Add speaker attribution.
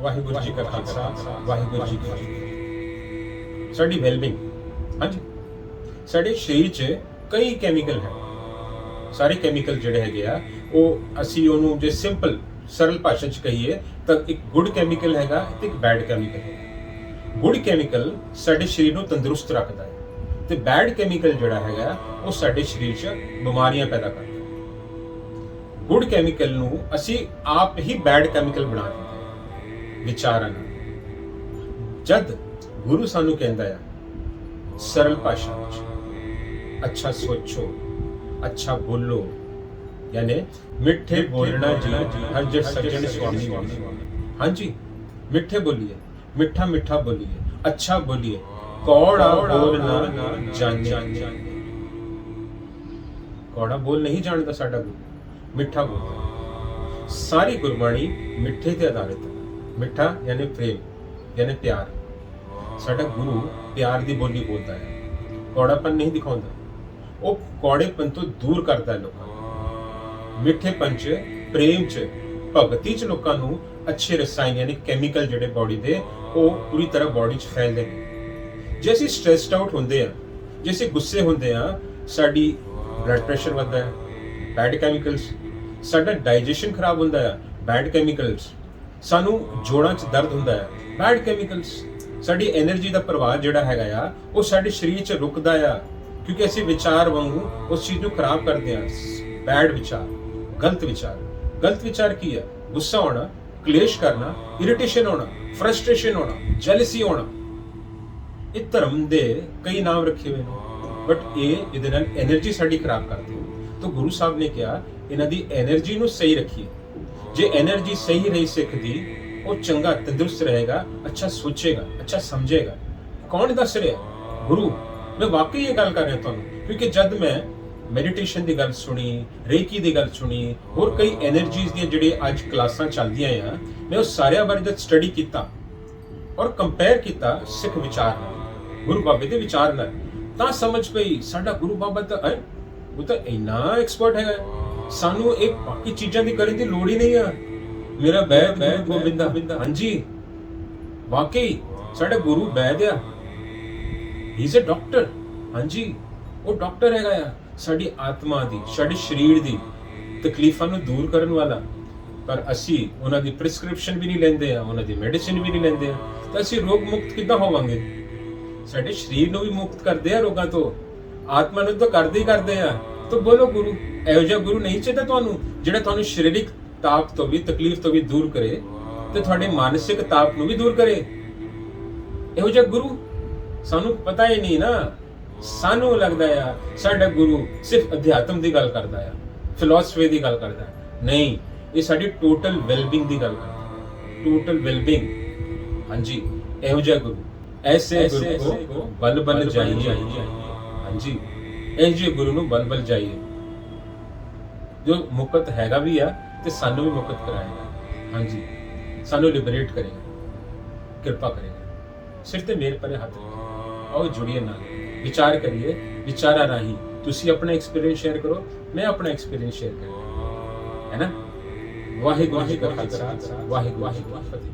Speaker 1: ਵਾਹਿਗੁਰੂ ਜੀ ਕਾ ਖਾਲਸਾ ਵਾਹਿਗੁਰੂ ਜੀ ਕੀ ਫਤਿਹ। ਸਾਡੀ ਵੈਲਬਿੰਗ ਹਾਂਜੀ। ਸਾਡੇ ਸਰੀਰ 'ਚ ਕਈ ਕੈਮੀਕਲ ਹੈ। ਸਾਰੇ ਕੈਮੀਕਲ ਜਿਹੜੇ ਹੈਗੇ ਆ ਉਹ ਅਸੀਂ ਉਹਨੂੰ ਜੇ ਸਿੰਪਲ ਸਰਲ ਭਾਸ਼ਾ 'ਚ ਕਹੀਏ ਤਾਂ ਇੱਕ ਗੁੱਡ ਕੈਮੀਕਲ ਹੈਗਾ ਤੇ ਇੱਕ ਬੈਡ ਕੈਮੀਕਲ ਹੈ ਗੁੱਡ ਕੈਮੀਕਲ ਸਾਡੇ ਸਰੀਰ ਨੂੰ ਤੰਦਰੁਸਤ ਰੱਖਦਾ ਹੈ। ਤੇ ਬੈਡ ਕੈਮੀਕਲ ਜਿਹੜਾ ਹੈਗਾ ਉਹ ਸਾਡੇ ਸਰੀਰ 'ਚ ਬਿਮਾਰੀਆਂ ਪੈਦਾ ਕਰਦਾ ਹੈ। ਗੁੱਡ ਕੈਮੀਕਲ ਨੂੰ ਅਸੀਂ ਆਪ ਹੀ ਬੈਡ ਕੈਮੀਕਲ ਬਣਾ ਦਿੰਦੇ ਵਿਚਾਰਨ। ਜਦ ਗੁਰੂ ਸਾਨੂੰ ਕਹਿੰਦਾ ਆ, ਸਰਲ ਭਾਸ਼ਾ ਵਿੱਚ, ਅੱਛਾ ਸੋਚੋ, ਅੱਛਾ ਬੋਲੋ। ਯਾਨੀ ਮਿੱਠੇ ਬੋਲਣਾ ਜੀ, ਹਰ ਜਸ ਸੱਜਣ ਸੁਆਮੀ ਹਾਂਜੀ ਮਿੱਠੇ ਬੋਲੀਏ, ਮਿੱਠਾ ਮਿੱਠਾ ਬੋਲੀਏ, ਅੱਛਾ ਬੋਲੀਏ, ਕੌੜਾ ਬੋਲਣਾ ਜਾਣੇ ਕੌੜਾ ਬੋਲ ਨਹੀਂ ਜਾਣਦਾ ਸਾਡਾ ਗੁਰੂ, ਮਿੱਠਾ ਬੋਲਦਾ ਸਾਰੀ ਗੁਰਬਾਣੀ ਮਿੱਠੇ ਤੇ ਆਧਾਰਿਤ ਹੈ। ਮਿੱਠਾ ਯਾਨੀ ਪ੍ਰੇਮ ਯਾਨੀ ਪਿਆਰ। ਸਾਡਾ ਗੁਰੂ ਪਿਆਰ ਦੀ ਬੋਲੀ ਬੋਲਦਾ ਹੈ। ਕੌੜਾਪਨ ਨਹੀਂ ਦਿਖਾਉਂਦਾ। ਉਹ ਕੌੜੇਪਨ ਤੋਂ ਦੂਰ ਕਰਦਾ ਹੈ ਲੋਕਾਂ ਨੂੰ। ਮਿੱਠੇਪਨ ਚ ਪ੍ਰੇਮ ਚ ਭਗਤੀ ਚ ਲੋਕਾਂ ਨੂੰ ਅੱਛੇ ਰਸਾਇਣ ਯਾਨੀ ਕੈਮੀਕਲ ਜਿਹੜੇ ਬਾਡੀ ਦੇ ਉਹ ਪੂਰੀ ਤਰ੍ਹਾਂ ਬਾਡੀ ਚ ਫੈਲਦੇ ਨੇ। ਜੇ ਅਸੀਂ ਸਟ੍ਰੈਸਡ ਆਊਟ ਹੁੰਦੇ ਆ ਜੇ ਅਸੀਂ ਗੁੱਸੇ ਹੁੰਦੇ ਆ ਸਾਡੀ ਬਲੱਡ ਪ੍ਰੈਸ਼ਰ ਵੱਧਦਾ ਹੈ ਬੈਡ ਕੈਮੀਕਲਸ ਸਾਡਾ ਡਾਈਜੈਸ਼ਨ ਖਰਾਬ ਹੁੰਦਾ ਹੈ ਬੈਡ ਕੈਮੀਕਲਸ ਸਾਨੂੰ ਜੋੜਾਂ 'ਚ ਦਰਦ ਹੁੰਦਾ ਹੈ। ਬੈਡ ਕੈਮੀਕਲਸ ਸਾਡੀ એનર્ਜੀ ਦਾ ਪ੍ਰਵਾਹ ਜਿਹੜਾ ਹੈਗਾ ਆ, ਉਹ ਸਾਡੇ ਸਰੀਰ 'ਚ ਰੁਕਦਾ ਆ। ਕਿਉਂਕਿ ਅਸੀਂ ਵਿਚਾਰ ਵਾਂਗੂ ਉਸ ਚੀਜ਼ ਨੂੰ ਖਰਾਬ ਕਰਦੇ ਆ ਬੈਡ ਵਿਚਾਰ, ਗਲਤ ਵਿਚਾਰ। ਗਲਤ ਵਿਚਾਰ ਕੀ ਹੈ? ਗੁੱਸਾ ਹੋਣਾ, ਕਲੇਸ਼ ਕਰਨਾ ਇਰੀਟੇਸ਼ਨ ਹੋਣਾ ਫਰਸਟ੍ਰੇਸ਼ਨ ਹੋਣਾ ਜੈਲਸੀ ਹੋਣਾ। ਇਹ ਧਰਮ ਦੇ ਕਈ ਨਾਮ ਰੱਖੇ ਹੋਏ ਨੇ। ਬਟ ਇਹ ਇਹਦੇ ਨਾਲ એનર્ਜੀ ਸਾਡੀ ਖਰਾਬ ਕਰਦੇ ਹੋ। ਤਾਂ ਗੁਰੂ ਸਾਹਿਬ ਨੇ ਕਿਹਾ, ਇਹਨਾਂ ਦੀ એનર્ਜੀ ਨੂੰ ਸਹੀ ਰੱਖੀਏ। ਜੇ એનર્ਜੀ ਸਹੀ ਰਹੀ ਸਿੱਖ ਦੀ ਉਹ ਚੰਗਾ, ਤੰਦਰੁਸਤ ਰਹੇਗਾ, ਅੱਛਾ ਸੋਚੇਗਾ, ਅੱਛਾ ਸਮਝੇਗਾ। ਕੌਣ ਦੱਸ ਰਿਹਾ? ਗੁਰੂ। ਮੈਂ ਵਾਕਈ ਇਹ ਗੱਲ ਕਰ ਰਿਹਾ ਤੁਹਾਨੂੰ, ਕਿਉਂਕਿ ਜਦ ਮੈਂ ਮੈਡੀਟੇਸ਼ਨ ਦੀ ਗੱਲ ਸੁਣੀ ਰੇਕੀ ਦੀ ਗੱਲ ਸੁਣੀ, ਹੋਰ ਕਈ એનર્ਜੀਜ਼ ਦੀਆਂ ਜਿਹੜੇ ਅੱਜ ਕਲਾਸਾਂ ਚੱਲਦੀਆਂ ਆ, ਮੈਂ ਉਹ ਸਾਰਿਆਂ ਬਾਰੇ ਜਦ ਸਟੱਡੀ ਕੀਤਾ ਔਰ ਕੰਪੇਅਰ ਕੀਤਾ ਸਿੱਖ ਵਿਚਾਰ ਨਾਲ, ਗੁਰੂ ਬਾਬੇ ਦੇ ਵਿਚਾਰ ਨਾਲ, ਤਾਂ ਸਮਝ ਪਈ, ਸਾਡਾ ਗੁਰੂ ਬਾਬਾ ਤਾਂ ਉਹ ਤਾਂ ਇੰਨਾ ਐਕਸਪਰਟ ਹੈਗਾ। ਸਾਨੂੰ ਇਹ ਬਾਕੀ ਚੀਜ਼ਾਂ ਦੀ ਕਰਨ ਦੀ ਲੋੜ ਹੀ ਨਹੀਂ ਆ। ਮੇਰਾ ਬੈਦ ਗੁਰੂ ਗੋਬਿੰਦਾ। ਹਾਂਜੀ। ਵਾਕਈ ਸਾਡਾ ਗੁਰੂ ਬੈਦ ਆ ਹੀ ਇਜ਼ ਅ ਡਾਕਟਰ ਹਾਂਜੀ। ਉਹ ਡਾਕਟਰ ਹੈਗਾ ਆ ਸਾਡੀ ਆਤਮਾ ਦੀ ਸਾਡੇ ਸਰੀਰ ਦੀ ਤਕਲੀਫਾਂ ਨੂੰ ਦੂਰ ਕਰਨ ਵਾਲਾ। ਪਰ ਅਸੀਂ ਉਹਨਾਂ ਦੀ ਪ੍ਰਿਸਕ੍ਰਿਪਸ਼ਨ ਵੀ ਨਹੀਂ ਲੈਂਦੇ ਆ ਉਹਨਾਂ ਦੀ ਮੈਡੀਸਿਨ ਵੀ ਨਹੀਂ ਲੈਂਦੇ ਆ। ਤਾਂ ਅਸੀਂ ਰੋਗ ਮੁਕਤ ਕਿੱਦਾਂ ਹੋਵਾਂਗੇ? ਸਾਡੇ ਸਰੀਰ ਨੂੰ ਵੀ ਮੁਕਤ ਕਰਦੇ ਆ ਰੋਗਾਂ ਤੋਂ। ਆਤਮਾ ਨੂੰ ਤਾਂ ਕਰਦੇ ਹੀ ਕਰਦੇ ਆ। ਤਾਂ ਬੋਲੋ ਗੁਰੂ ਇਹੋ ਜਿਹਾ ਗੁਰੂ ਨਹੀਂ ਚਾਹੀਦਾ ਤੁਹਾਨੂੰ ਜਿਹੜਾ ਤੁਹਾਨੂੰ ਸਰੀਰਿਕ ਤਾਪ ਤੋਂ ਵੀ ਤਕਲੀਫ ਤੋਂ ਵੀ ਦੂਰ ਕਰੇ ਤੇ ਤੁਹਾਡੇ ਮਾਨਸਿਕ ਤਾਪ ਨੂੰ ਵੀ ਦੂਰ ਕਰੇ। ਇਹੋ ਜਿਹਾ ਗੁਰੂ ਸਾਨੂੰ ਪਤਾ ਹੀ ਨਹੀਂ ਨਾ। ਸਾਨੂੰ ਲੱਗਦਾ ਆ ਸਾਡਾ ਗੁਰੂ ਸਿਰਫ ਅਧਿਆਤਮ ਦੀ ਗੱਲ ਕਰਦਾ ਆ ਫਿਲਾਸਫੀ ਦੀ ਗੱਲ ਕਰਦਾ। ਨਹੀਂ ਇਹ ਸਾਡੀ ਟੋਟਲ ਵੈਲਬਿੰਗ ਦੀ ਗੱਲ ਕਰਦਾ। ਟੋਟਲ ਵੈਲਬਿੰਗ ਹਾਂਜੀ ਇਹੋ ਜਿਹਾ ਗੁਰੂ। ਐਸੇ ਗੁਰੂ ਕੋ ਬਲ ਬਲ ਜਾਈਏ। ਹਾਂਜੀ। ਇਹ ਜਿਹੇ ਗੁਰੂ ਨੂੰ ਬਲ ਬਲ ਜਾਈਏ ਜੋ ਮੁਕਤ ਹੈਗਾ ਵੀ ਆ ਤੇ ਸਾਨੂੰ ਵੀ ਮੁਕਤ ਕਰਾਏਗਾ। ਹਾਂਜੀ, ਸਾਨੂੰ ਲਿਬਰੇਟ ਕਰੇਗਾ। ਕਿਰਪਾ ਕਰੇਗਾ। ਸਿਰ ਤੇ ਮੇਰ ਪਰੇ ਹੱਥ ਆਓ ਜੁੜੀਏ ਨਾਲ। ਵਿਚਾਰ ਕਰੀਏ, ਵਿਚਾਰਾ ਰਾਹੀਂ। ਤੁਸੀਂ ਆਪਣਾ ਐਕਸਪੀਰੀਅੰਸ ਸ਼ੇਅਰ ਕਰੋ, ਮੈਂ ਆਪਣਾ ਐਕਸਪੀਰੀਅੰਸ ਸ਼ੇਅਰ ਕਰਾਂਗਾ ਹੈ ਨਾ? ਵਾਹਿਗੁਰੂ ਜੀ ਕਾ ਖਾਲਸਾ। ਵਾਹਿਗੁਰੂ ਜੀ ਕੀ ਫਤਿਹ।